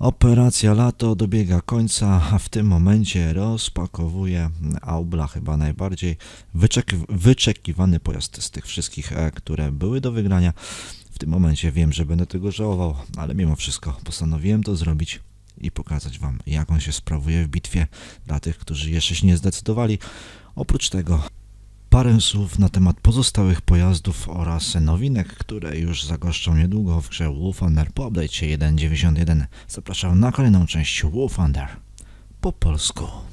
Operacja Lato dobiega końca, a w tym momencie rozpakowuję Aubla chyba najbardziej wyczeki- wyczekiwany pojazd z tych wszystkich, e, które były do wygrania. W tym momencie wiem, że będę tego żałował, ale mimo wszystko postanowiłem to zrobić i pokazać Wam, jak on się sprawuje w bitwie dla tych, którzy jeszcze się nie zdecydowali. Oprócz tego Parę słów na temat pozostałych pojazdów oraz nowinek, które już zagoszczą niedługo w grze War Thunder po update'cie 1.91. Zapraszam na kolejną część Thunder po polsku.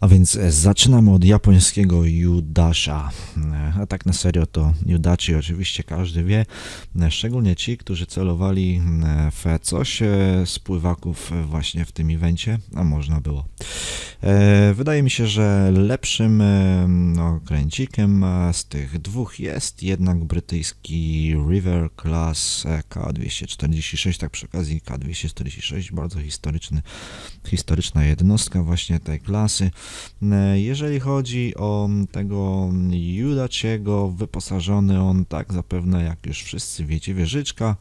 A więc e, zaczynamy od japońskiego Judasza. E, A tak na serio to Judachi oczywiście każdy wie, e, szczególnie ci, którzy celowali w coś z pływaków właśnie w tym evencie, a można było. Wydaje mi się, że lepszym e, no, z tych dwóch jest jednak brytyjski River Class e, K246, tak przy okazji K246, bardzo historyczny, historyczna jednostka właśnie tej klasy. E, Jeżeli chodzi o tego Judaciego, wyposażony on tak zapewne jak już wszyscy wiecie, wieżyczka,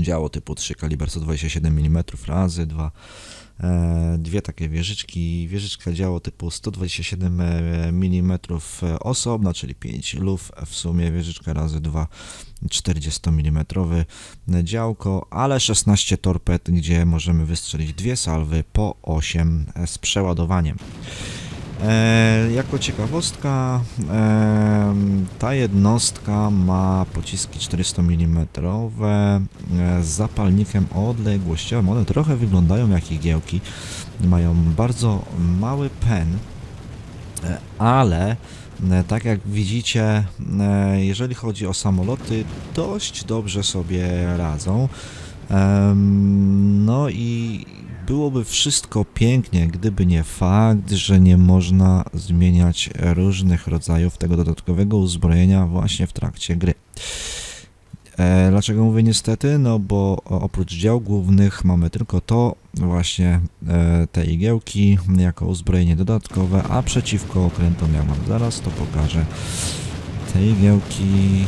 działo typu 3 kaliber 127 mm razy 2 e, dwie takie wieżyczki, wieżyczka działo typu 127 mm osobna, czyli 5 luf, w sumie wieżyczka razy 2 40 mm działko, ale 16 torped, gdzie możemy wystrzelić dwie salwy po 8 z przeładowaniem. E, jako ciekawostka, e, ta jednostka ma pociski 400 mm e, z zapalnikiem odległościowym. One trochę wyglądają jak igiełki, mają bardzo mały pen, e, ale e, tak jak widzicie, jeżeli chodzi o samoloty, dość dobrze sobie radzą. No i byłoby wszystko pięknie, gdyby nie fakt, że nie można zmieniać różnych rodzajów tego dodatkowego uzbrojenia właśnie w trakcie gry. E, dlaczego mówię niestety? No bo oprócz dział głównych mamy tylko to, właśnie e, te igiełki jako uzbrojenie dodatkowe, a przeciwko okrętom ja mam zaraz to pokażę. Te igiełki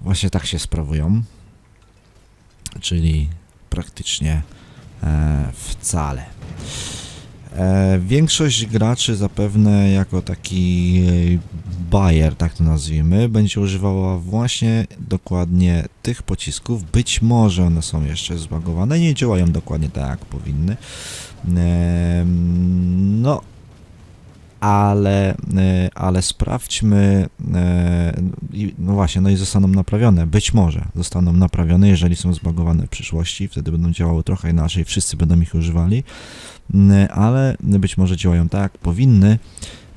właśnie tak się sprawują, czyli praktycznie wcale. E, większość graczy zapewne jako taki e, bajer, tak to nazwijmy, będzie używała właśnie dokładnie tych pocisków. Być może one są jeszcze zbagowane, nie działają dokładnie tak jak powinny. E, no, ale, e, ale sprawdźmy, e, no właśnie, no i zostaną naprawione, być może zostaną naprawione, jeżeli są zbagowane w przyszłości, wtedy będą działały trochę inaczej, wszyscy będą ich używali, m, ale być może działają tak, jak powinny,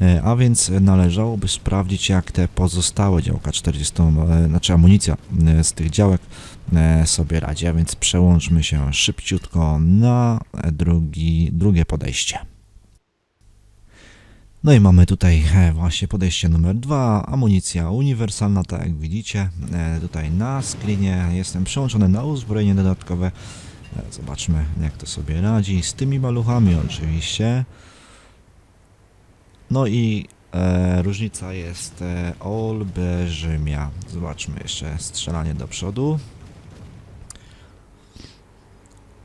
e, a więc należałoby sprawdzić, jak te pozostałe działka 40, e, znaczy amunicja z tych działek sobie radzi, a więc przełączmy się szybciutko na drugi, drugie podejście. No i mamy tutaj e, właśnie podejście numer dwa, amunicja uniwersalna, tak jak widzicie, e, tutaj na screenie jestem przełączony na uzbrojenie dodatkowe. E, Zobaczmy jak to sobie radzi z tymi maluchami oczywiście. No i e, różnica jest e, olbrzymia. Zobaczmy jeszcze strzelanie do przodu.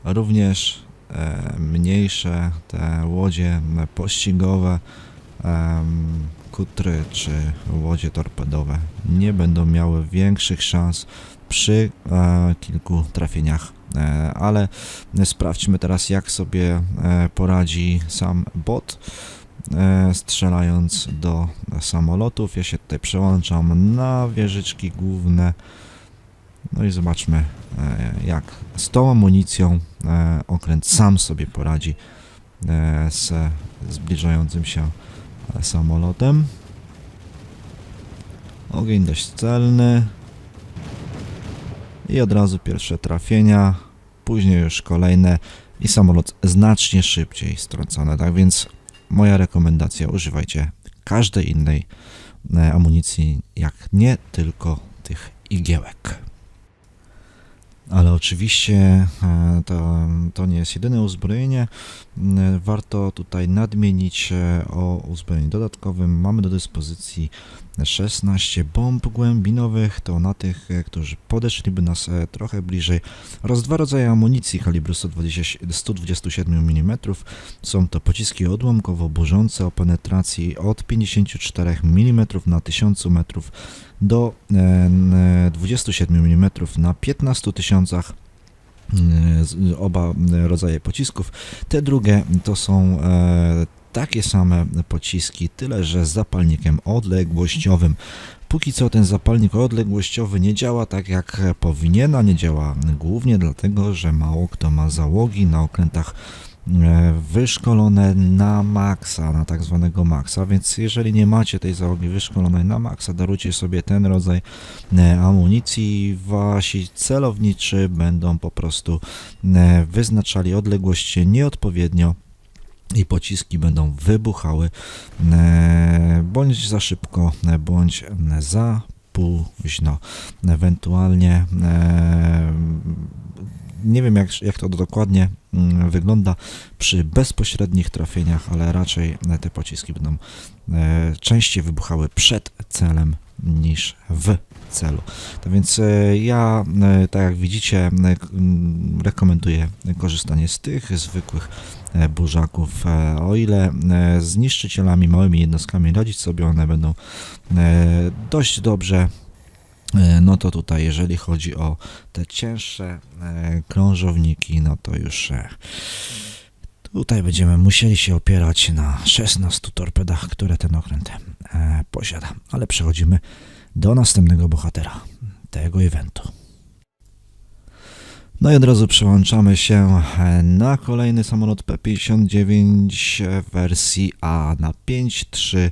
Również e, mniejsze te łodzie pościgowe em, kutry czy łodzie torpedowe nie będą miały większych szans przy e, kilku trafieniach. E, ale sprawdźmy teraz, jak sobie e, poradzi sam bot, e, strzelając do samolotów. Ja się tutaj przełączam na wieżyczki główne. No i zobaczmy, e, jak z tą amunicją e, okręt sam sobie poradzi e, z zbliżającym się samolotem. Ogień dość celny. I od razu pierwsze trafienia, później już kolejne i samolot znacznie szybciej stracony. Tak więc moja rekomendacja, używajcie każdej innej e, amunicji, jak nie tylko tych igiełek. Ale oczywiście e, to, to nie jest jedyne uzbrojenie. E, Warto tutaj nadmienić e, o uzbrojeniu dodatkowym. Mamy do dyspozycji 16 bomb głębinowych, to na tych, e, którzy podeszliby nas e, trochę bliżej, oraz dwa rodzaje amunicji kalibru 120, 127 mm. Są to pociski odłamkowo-burzące o penetracji od 54 mm na 1000 metrów do e, n- 27 mm na 15 tysiącach oba e, rodzaje pocisków. Te drugie to są e, takie same pociski, tyle że z zapalnikiem odległościowym. Póki co ten zapalnik odległościowy nie działa tak jak powinien, a nie działa głównie dlatego, że mało kto ma załogi na okrętach wyszkolone na maksa, na tak zwanego maksa, więc jeżeli nie macie tej załogi wyszkolonej na maksa, darujcie sobie ten rodzaj e, amunicji. Wasi celowniczy będą po prostu e, wyznaczali odległość nieodpowiednio i pociski będą wybuchały e, bądź za szybko, e, bądź e, za późno. Ewentualnie e, nie wiem jak, jak to dokładnie mm, wygląda przy bezpośrednich trafieniach, ale raczej te pociski będą e, częściej wybuchały przed celem niż w celu. Tak więc e, ja, e, tak jak widzicie, e, k- m, rekomenduję korzystanie z tych zwykłych burzaków. O ile z niszczycielami, małymi jednostkami radzić sobie one będą dość dobrze, no to tutaj jeżeli chodzi o te cięższe e, krążowniki, no to już e, tutaj będziemy musieli się opierać na 16 torpedach, które ten okręt e, posiada. Ale przechodzimy do następnego bohatera tego eventu. No i od razu przełączamy się e, na kolejny samolot P-59 wersji A na 5.3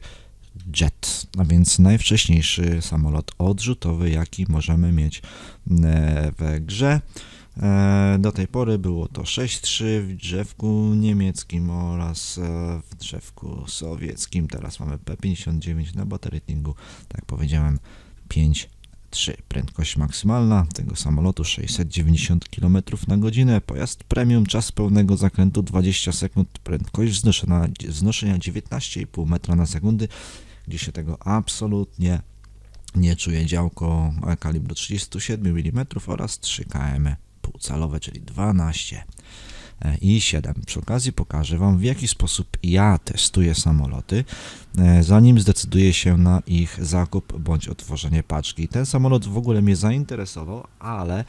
Jet, a więc najwcześniejszy samolot odrzutowy, jaki możemy mieć e, w grze. E, Do tej pory było to 6.3 w drzewku niemieckim oraz e, w drzewku sowieckim. Teraz mamy P-59 na battery ratingu, tak powiedziałem, 5.3. Prędkość maksymalna tego samolotu 690 km na godzinę. Pojazd premium, czas pełnego zakrętu 20 sekund, prędkość wznoszenia, wznoszenia 19,5 metra na sekundę, gdzie się tego absolutnie nie czuje. Działko kalibru 37 mm oraz 3 km półcalowe, czyli 12 e, i 7. Przy okazji pokażę Wam, w jaki sposób ja testuję samoloty, e, zanim zdecyduję się na ich zakup bądź otworzenie paczki. Ten samolot w ogóle mnie zainteresował, ale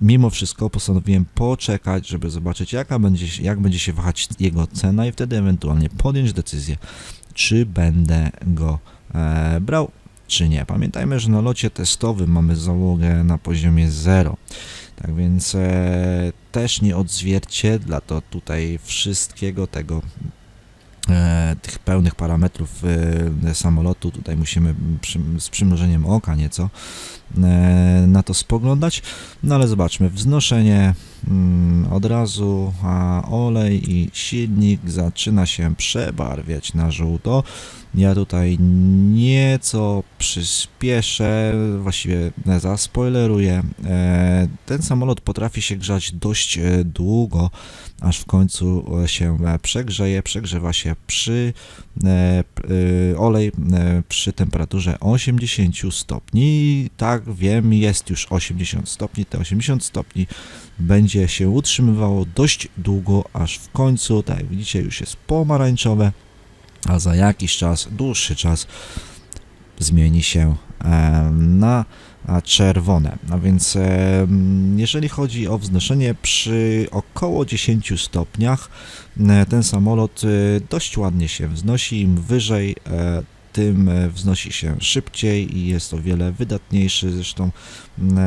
mimo wszystko postanowiłem poczekać, żeby zobaczyć, jaka będzie, jak będzie się wahać jego cena i wtedy ewentualnie podjąć decyzję, czy będę go e, brał, czy nie. Pamiętajmy, że na locie testowym mamy załogę na poziomie 0. Tak więc e, też nie odzwierciedla to tutaj wszystkiego tego, e, tych pełnych parametrów e, samolotu. Tutaj musimy z przymrużeniem oka nieco na to spoglądać. No ale zobaczmy, wznoszenie od razu, olej i silnik zaczyna się przebarwiać na żółto. Ja tutaj nieco przyspieszę, właściwie zaspoileruję. E, Ten samolot potrafi się grzać dość e, długo, aż w końcu e, się przegrzeje. Przegrzewa się przy olej przy temperaturze 80 stopni. Tak, wiem, jest już 80 stopni. Te 80 stopni będzie się utrzymywało dość długo, aż w końcu, tak jak widzicie, już jest pomarańczowe a za jakiś czas, dłuższy czas zmieni się e, na czerwone. A więc e, jeżeli chodzi o wznoszenie przy około 10 stopniach, e, ten samolot dość ładnie się wznosi. Im wyżej, tym e, wznosi się szybciej i jest o wiele wydatniejszy. Zresztą no,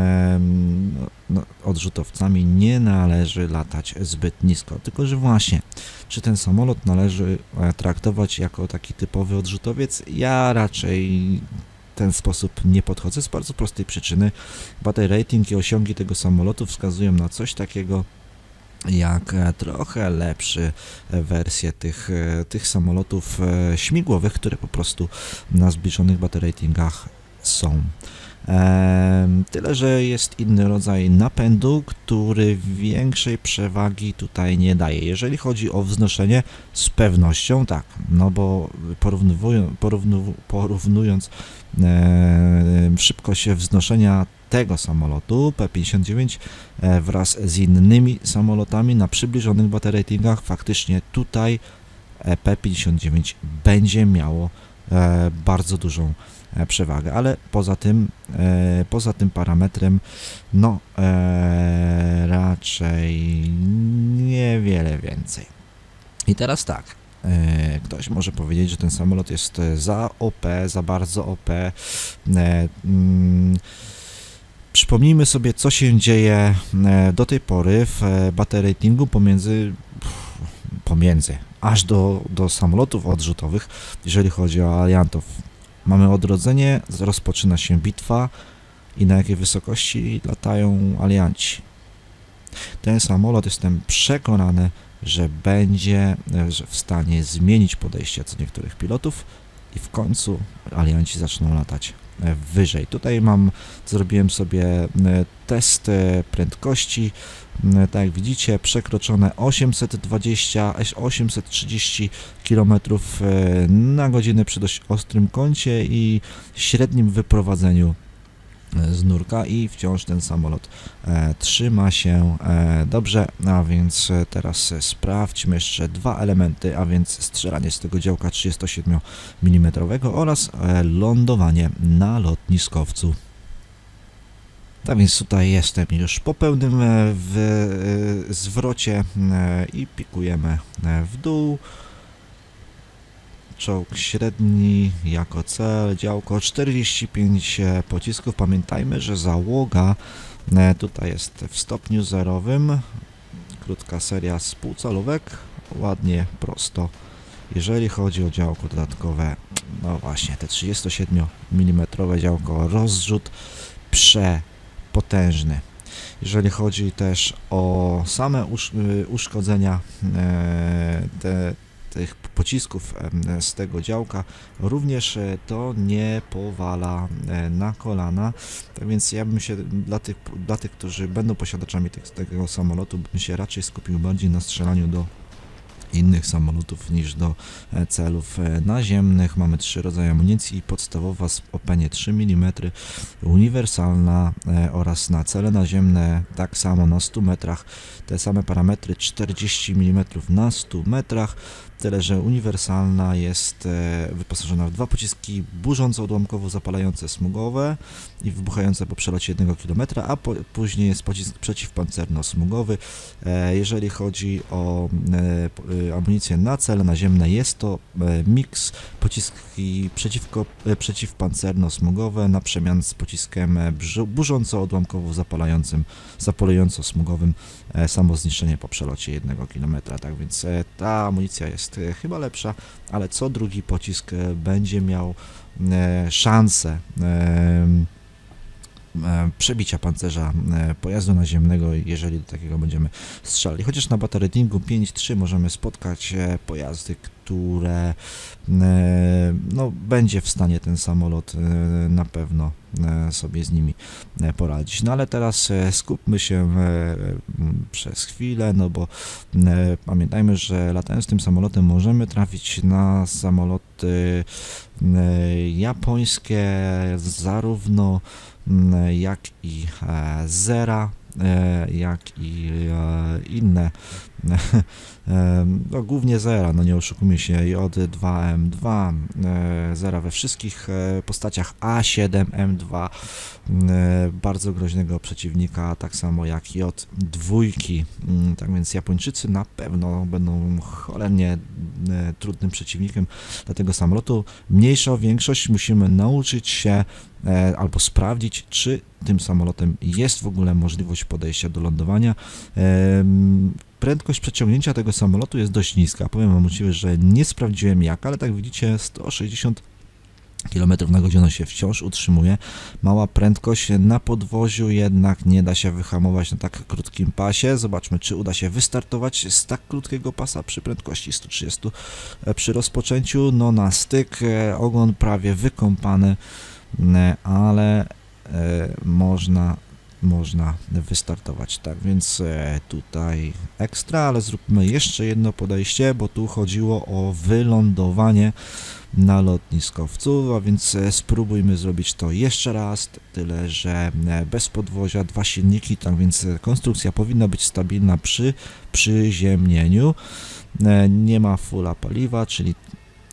no, odrzutowcami nie należy latać zbyt nisko. Tylko, że właśnie, czy ten samolot należy e, traktować jako taki typowy odrzutowiec? Ja raczej ten sposób nie podchodzę z bardzo prostej przyczyny. Battery rating i osiągi tego samolotu wskazują na coś takiego jak e, trochę lepsze e, wersje tych, e, tych samolotów śmigłowych, które po prostu na zbliżonych battery ratingach są. Tyle, że jest inny rodzaj napędu, który większej przewagi tutaj nie daje. Jeżeli chodzi o wznoszenie, z pewnością tak, no bo porównując e, szybkość wznoszenia tego samolotu P-59 e, wraz z innymi samolotami na przybliżonych battery ratingach, faktycznie tutaj e, P-59 będzie miało e, bardzo dużą przewagę, ale poza tym, poza tym parametrem, no raczej niewiele więcej. I teraz tak, ktoś może powiedzieć, że ten samolot jest za OP, za bardzo OP. Przypomnijmy sobie, co się dzieje e, do tej pory w e, battery ratingu pomiędzy, pomiędzy, aż do, do samolotów odrzutowych, jeżeli chodzi o aliantów. Mamy odrodzenie, rozpoczyna się bitwa i na jakiej wysokości latają alianci. Ten samolot jestem przekonany, że będzie e, w stanie zmienić podejście co niektórych pilotów i w końcu alianci zaczną latać wyżej. Tutaj mam, zrobiłem sobie e, test prędkości, E, tak jak widzicie, przekroczone 820, aż 830 km na godzinę przy dość ostrym kącie i średnim wyprowadzeniu z nurka i wciąż ten samolot e, trzyma się e, dobrze, a więc e, teraz sprawdźmy jeszcze dwa elementy, a więc strzelanie z tego działka 37 mm oraz lądowanie na lotniskowcu. Tak więc tutaj jestem już po pełnym w, zwrocie i pikujemy w dół. Czołg średni jako cel, działko 45 e, pocisków. Pamiętajmy, że załoga e, tutaj jest w stopniu zerowym. Krótka seria spółcalówek, ładnie, prosto. Jeżeli chodzi o działko dodatkowe, no właśnie, te 37 mm działko, rozrzut przepotężny. Jeżeli chodzi też o same y, uszkodzenia e, te, tych pocisków z tego działka, również e, to nie powala e, na kolana. Tak więc ja bym się dla tych, dla tych którzy będą posiadaczami tego samolotu, bym się raczej skupił bardziej na strzelaniu do innych samolotów niż do e, celów naziemnych. Mamy trzy rodzaje amunicji, podstawowa z openie 3 mm, uniwersalna oraz na cele naziemne tak samo na 100 metrach, te same parametry 40 mm na 100 metrach, tyle że uniwersalna jest e, wyposażona w dwa pociski burząco odłamkowo zapalające smugowe i wybuchające po przelocie 1 km, a po, później jest pocisk przeciwpancerno-smugowy. E, jeżeli chodzi o e, amunicję na cele naziemne, jest to miks pociski przeciwko, przeciwpancerno-smugowe na przemian z pociskiem e, brzu- burząco odłamkowo zapalającym, zapolująco-smugowym e, samo zniszczenie po przelocie 1 km. Tak więc ta amunicja jest e, chyba lepsza, ale co drugi pocisk e, będzie miał e, szansę przebicia pancerza e, pojazdu naziemnego, jeżeli do takiego będziemy strzelali. Chociaż na battle ratingu 5.3 możemy spotkać e, pojazdy, które e, no, będzie w stanie ten samolot e, na pewno e, sobie z nimi e, poradzić. No ale teraz e, skupmy się e, przez chwilę, no bo e, pamiętajmy, że latając tym samolotem możemy trafić na samoloty e, japońskie, zarówno jak i e, Zera, e, jak i e, inne, e, no głównie Zera, no nie oszukujmy się, J2M2, e, Zera we wszystkich e, postaciach, A7M2, e, bardzo groźnego przeciwnika, tak samo jak J2, Mm, tak więc Japończycy na pewno będą cholernie trudnym przeciwnikiem dla tego samolotu. Mniejsza większość musimy nauczyć się albo sprawdzić, czy tym samolotem jest w ogóle możliwość podejścia do lądowania. Prędkość przeciągnięcia tego samolotu jest dość niska. Powiem Wam uczciwie, że nie sprawdziłem jak, ale tak widzicie 160 km na godzinę się wciąż utrzymuje. Mała prędkość na podwoziu, jednak nie da się wyhamować na tak krótkim pasie. Zobaczmy, czy uda się wystartować z tak krótkiego pasa przy prędkości 130 e, przy rozpoczęciu. No na styk, e, ogon prawie wykąpany, e, ale można można wystartować. Tak więc e, tutaj ekstra, ale zróbmy jeszcze jedno podejście, bo tu chodziło o wylądowanie na lotniskowcu, a więc e, spróbujmy zrobić to jeszcze raz, tyle że e, bez podwozia, dwa silniki, tak więc konstrukcja powinna być stabilna przy przyziemnieniu. Nie ma fula paliwa, czyli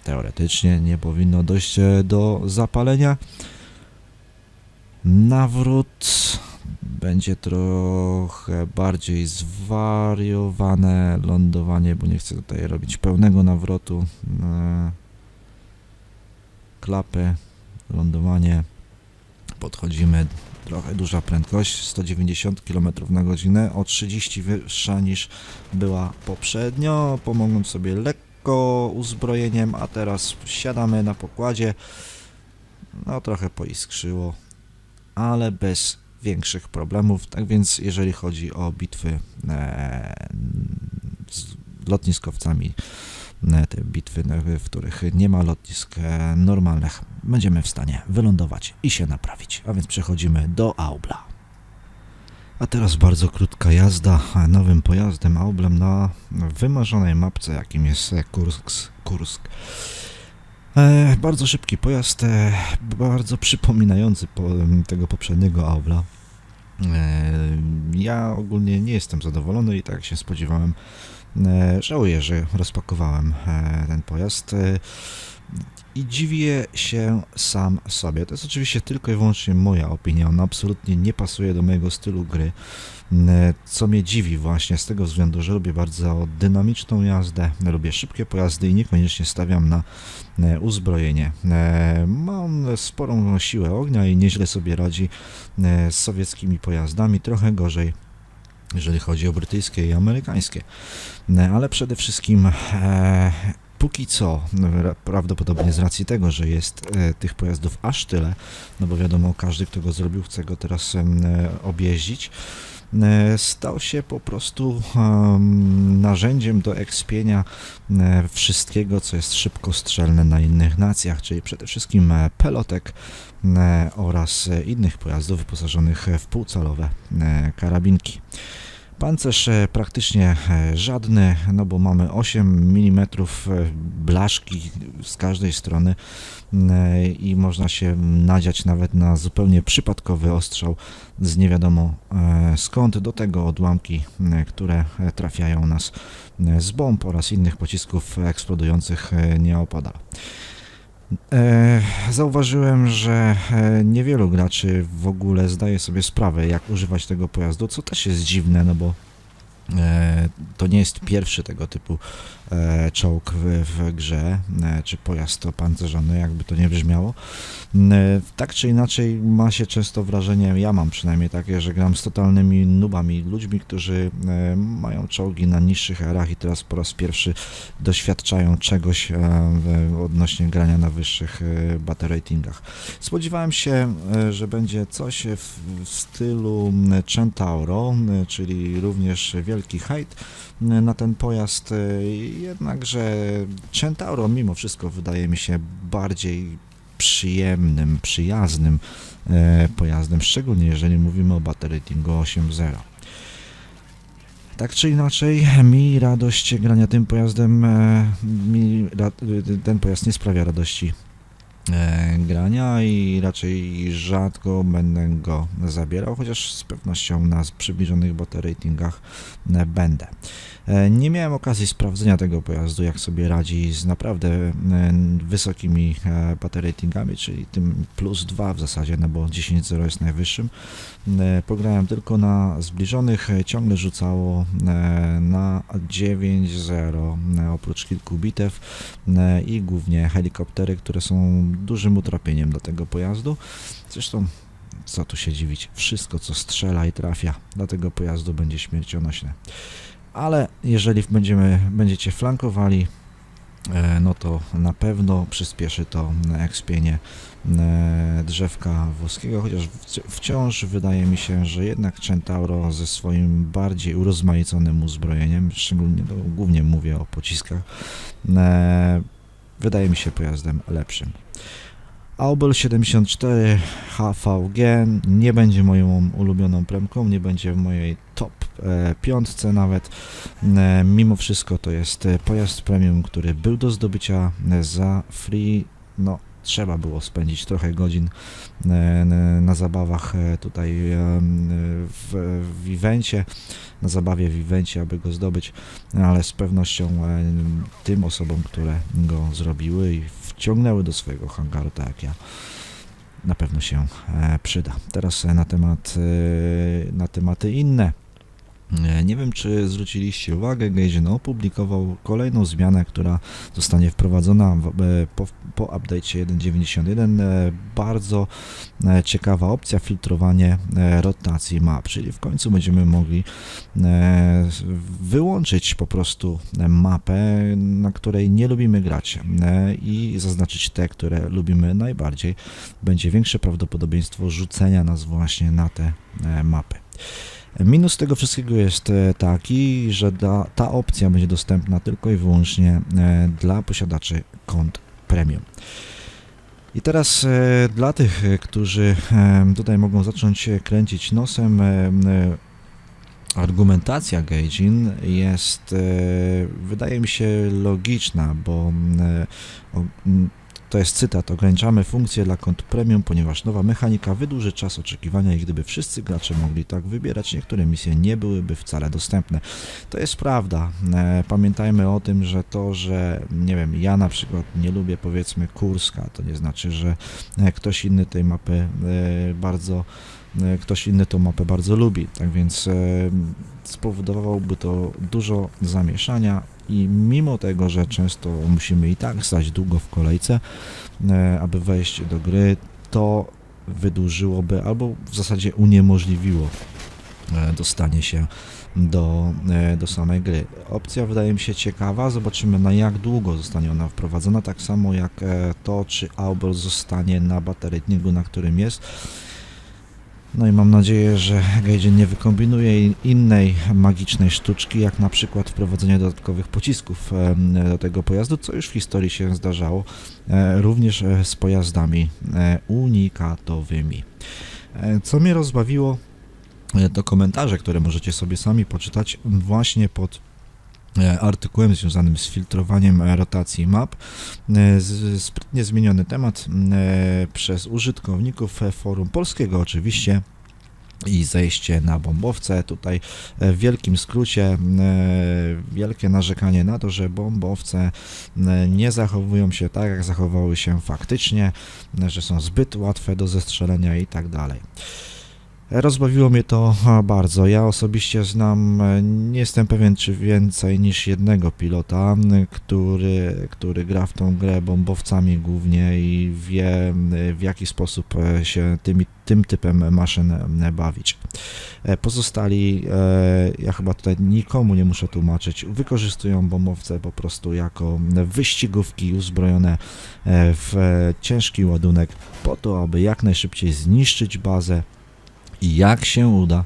teoretycznie nie powinno dojść do zapalenia. Nawrót będzie trochę bardziej zwariowane lądowanie, bo nie chcę tutaj robić pełnego nawrotu. E, Klapy, lądowanie. Podchodzimy, trochę duża prędkość, 190 km na godzinę, o 30 wyższa niż była poprzednio. Pomogłem sobie lekko uzbrojeniem, a teraz siadamy na pokładzie. No trochę poiskrzyło, ale bez większych problemów. Tak więc jeżeli chodzi o bitwy e, z lotniskowcami, e, te bitwy, w których nie ma lotnisk e, normalnych, będziemy w stanie wylądować i się naprawić. A więc przechodzimy do Aubla. A teraz bardzo krótka jazda nowym pojazdem Aublem na wymarzonej mapce, jakim jest Kursk. Kursk. E, bardzo szybki pojazd, e, bardzo przypominający po, tego poprzedniego Aubla. E, ja ogólnie nie jestem zadowolony i tak się spodziewałem, e, żałuję, że rozpakowałem ten pojazd. I dziwię się sam sobie. To jest oczywiście tylko i wyłącznie moja opinia. On absolutnie nie pasuje do mojego stylu gry. Co mnie dziwi właśnie z tego względu, że lubię bardzo dynamiczną jazdę, lubię szybkie pojazdy i niekoniecznie stawiam na uzbrojenie. Mam sporą siłę ognia i nieźle sobie radzi z sowieckimi pojazdami, trochę gorzej jeżeli chodzi o brytyjskie i amerykańskie. Ale przede wszystkim e, póki co, ra- prawdopodobnie z racji tego, że jest e, tych pojazdów aż tyle, no bo wiadomo, każdy, kto go zrobił, chce go teraz e, objeździć, e, stał się po prostu em, narzędziem do ekspienia wszystkiego, co jest szybkostrzelne na innych nacjach, czyli przede wszystkim pelotek oraz innych pojazdów wyposażonych w półcalowe karabinki. Pancerz e, praktycznie e, żadny, no bo mamy 8 mm blaszki z każdej strony e, i można się nadziać nawet na zupełnie przypadkowy ostrzał z nie wiadomo e, skąd. Do tego odłamki, e, które e, trafiają nas e, z bomb oraz innych pocisków eksplodujących e, nieopodal. E, Zauważyłem, że e, niewielu graczy w ogóle zdaje sobie sprawę, jak używać tego pojazdu, co też jest dziwne, no bo to nie jest pierwszy tego typu e, czołg w, w grze, e, czy pojazd opancerzony, jakby to nie brzmiało. E, Tak czy inaczej ma się często wrażenie, ja mam przynajmniej takie, że gram z totalnymi nubami, ludźmi, którzy e, mają czołgi na niższych erach i teraz po raz pierwszy doświadczają czegoś e, odnośnie grania na wyższych e, battle ratingach. Spodziewałem się, e, że będzie coś w, stylu Centauro, czyli również wielki hejt m, na ten pojazd, e, jednakże Centauro mimo wszystko wydaje mi się bardziej przyjemnym, przyjaznym e, pojazdem, szczególnie jeżeli mówimy o battle ratingu 8.0. Tak czy inaczej, mi radość grania tym pojazdem, e, mi ten pojazd nie sprawia radości grania i raczej rzadko będę go zabierał, chociaż z pewnością na przybliżonych battle ratingach e, będę. E, Nie miałem okazji sprawdzenia tego pojazdu, jak sobie radzi z naprawdę e, wysokimi e, battle ratingami, czyli tym plus 2 w zasadzie, no bo 10.0 jest najwyższym. Pograłem tylko na zbliżonych, ciągle rzucało na 9.0, e, oprócz kilku bitew i głównie helikoptery, które są dużym utrapieniem dla tego pojazdu. Zresztą, co tu się dziwić, wszystko co strzela i trafia dla tego pojazdu będzie śmiercionośne. Ale jeżeli będziemy, będziecie flankowali e, no to na pewno przyspieszy to ekspienie e, drzewka włoskiego, chociaż wci- wciąż wydaje mi się, że jednak Centauro ze swoim bardziej urozmaiconym uzbrojeniem, szczególnie no, głównie mówię o pociskach, e, wydaje mi się pojazdem lepszym. Aubel 74 HVG nie będzie moją ulubioną premką, nie będzie w mojej top piątce nawet. E, mimo wszystko to jest e, pojazd premium, który był do zdobycia e, za free. No, trzeba było spędzić trochę godzin e, na zabawach e, tutaj e, w, w evencie, na zabawie w evencie, aby go zdobyć, ale z pewnością e, tym osobom, które go zrobiły i wciągnęły do swojego hangaru, tak jak ja, na pewno się e, przyda. Teraz e, na temat, e, na tematy inne. E, Nie wiem, czy zwróciliście uwagę, Gaijin opublikował kolejną zmianę, która zostanie wprowadzona e, po, po update'cie 1.91. E, Bardzo ciekawa opcja filtrowanie rotacji map, czyli w końcu będziemy mogli wyłączyć po prostu mapę, na której nie lubimy grać i zaznaczyć te, które lubimy najbardziej. Będzie większe prawdopodobieństwo rzucenia nas właśnie na te mapy. Minus tego wszystkiego jest e, taki, że ta, ta opcja będzie dostępna tylko i wyłącznie e, dla posiadaczy kont premium. I teraz e, dla tych, którzy tutaj mogą zacząć kręcić nosem, argumentacja Gaijin jest, wydaje mi się, logiczna, bo to jest cytat, ograniczamy funkcje dla kont premium, ponieważ nowa mechanika wydłuży czas oczekiwania i gdyby wszyscy gracze mogli tak wybierać, niektóre misje nie byłyby wcale dostępne. To jest prawda. E, Pamiętajmy o tym, że to, że nie wiem, ja na przykład nie lubię powiedzmy Kurska, to nie znaczy, że e, ktoś inny tej mapy e, bardzo ktoś inny tą mapę bardzo lubi. Tak więc spowodowałoby to dużo zamieszania i mimo tego, że często musimy i tak stać długo w kolejce, e, aby wejść do gry, to wydłużyłoby albo w zasadzie uniemożliwiło e, dostanie się do, e, do samej gry. Opcja wydaje mi się ciekawa, zobaczymy na jak długo zostanie ona wprowadzona, tak samo jak to, czy Aubel zostanie na baterytniku, na którym jest. No i mam nadzieję, że Gaijin nie wykombinuje in- innej magicznej sztuczki, jak na przykład wprowadzenie dodatkowych pocisków do tego pojazdu, co już w historii się zdarzało, e, również e, z pojazdami e, unikatowymi. Co mnie rozbawiło, to komentarze, które możecie sobie sami poczytać właśnie pod artykułem związanym z filtrowaniem e, rotacji map. E, Sprytnie zmieniony temat e, przez użytkowników e, forum polskiego oczywiście i zejście na bombowce. Tutaj e, w wielkim skrócie e, wielkie narzekanie na to, że bombowce e, nie zachowują się tak, jak zachowały się faktycznie, e, że są zbyt łatwe do zestrzelenia i tak dalej. Rozbawiło mnie to bardzo. Ja osobiście znam, e, nie jestem pewien czy więcej niż jednego pilota, który, który gra w tą grę bombowcami głównie i wie m, w jaki sposób e, się tymi, tym typem maszyn bawić. E, Pozostali, e, ja chyba tutaj nikomu nie muszę tłumaczyć, wykorzystują bombowce po prostu jako wyścigówki uzbrojone e, w e, ciężki ładunek po to, aby jak najszybciej zniszczyć bazę i jak się uda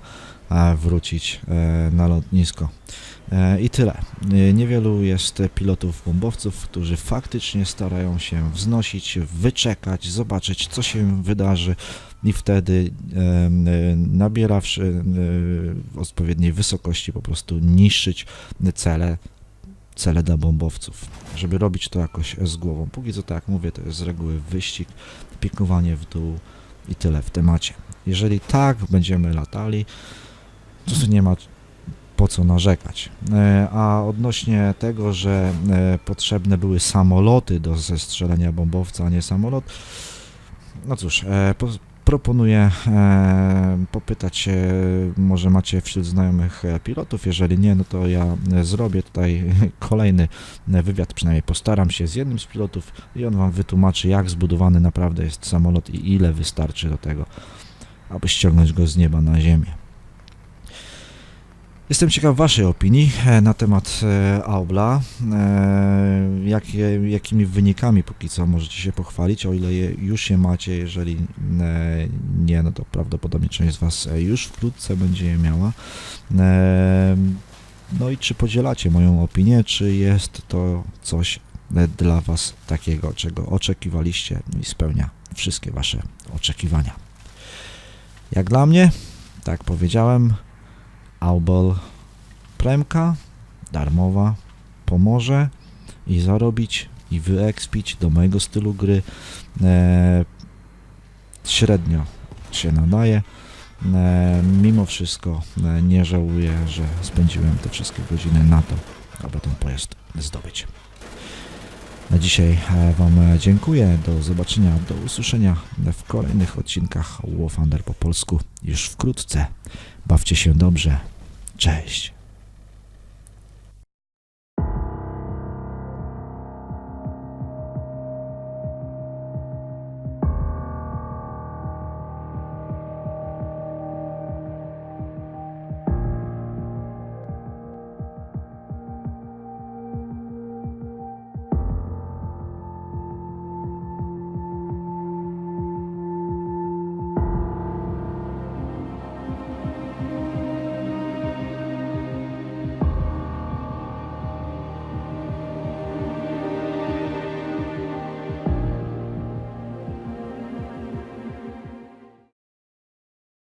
wrócić e, na lotnisko. E, I tyle. E, Niewielu jest pilotów bombowców, którzy faktycznie starają się wznosić, wyczekać, zobaczyć, co się wydarzy i wtedy nabierawszy odpowiedniej wysokości po prostu niszczyć cele cele dla bombowców, żeby robić to jakoś z głową. Póki co, tak jak mówię, to jest z reguły wyścig, pikowanie w dół i tyle w temacie. Jeżeli tak będziemy latali, to nie ma po co narzekać. E, A odnośnie tego, że e, potrzebne były samoloty do zestrzelenia bombowca, a nie samolot, no cóż, e, proponuję e, popytać, może macie wśród znajomych e, pilotów, jeżeli nie, no to ja e, zrobię tutaj kolejny wywiad, przynajmniej postaram się z jednym z pilotów i on wam wytłumaczy, jak zbudowany naprawdę jest samolot i ile wystarczy do tego, aby ściągnąć go z nieba na ziemię. Jestem ciekaw Waszej opinii e, na temat e, Aubla. E, jakie, jakimi wynikami póki co możecie się pochwalić, o ile je, już je macie, jeżeli nie, no to prawdopodobnie część z Was już wkrótce będzie je miała. No i czy podzielacie moją opinię, czy jest to coś dla Was takiego, czego oczekiwaliście i spełnia wszystkie Wasze oczekiwania. Jak dla mnie, tak powiedziałem, Aubel Premka darmowa pomoże i zarobić i wyekspić do mojego stylu gry e, średnio się nadaje. E, mimo wszystko e, nie żałuję, że spędziłem te wszystkie godziny na to, aby ten pojazd zdobyć. Na dzisiaj e, Wam dziękuję. Do zobaczenia, do usłyszenia w kolejnych odcinkach War po polsku już wkrótce. Bawcie się dobrze. Cześć.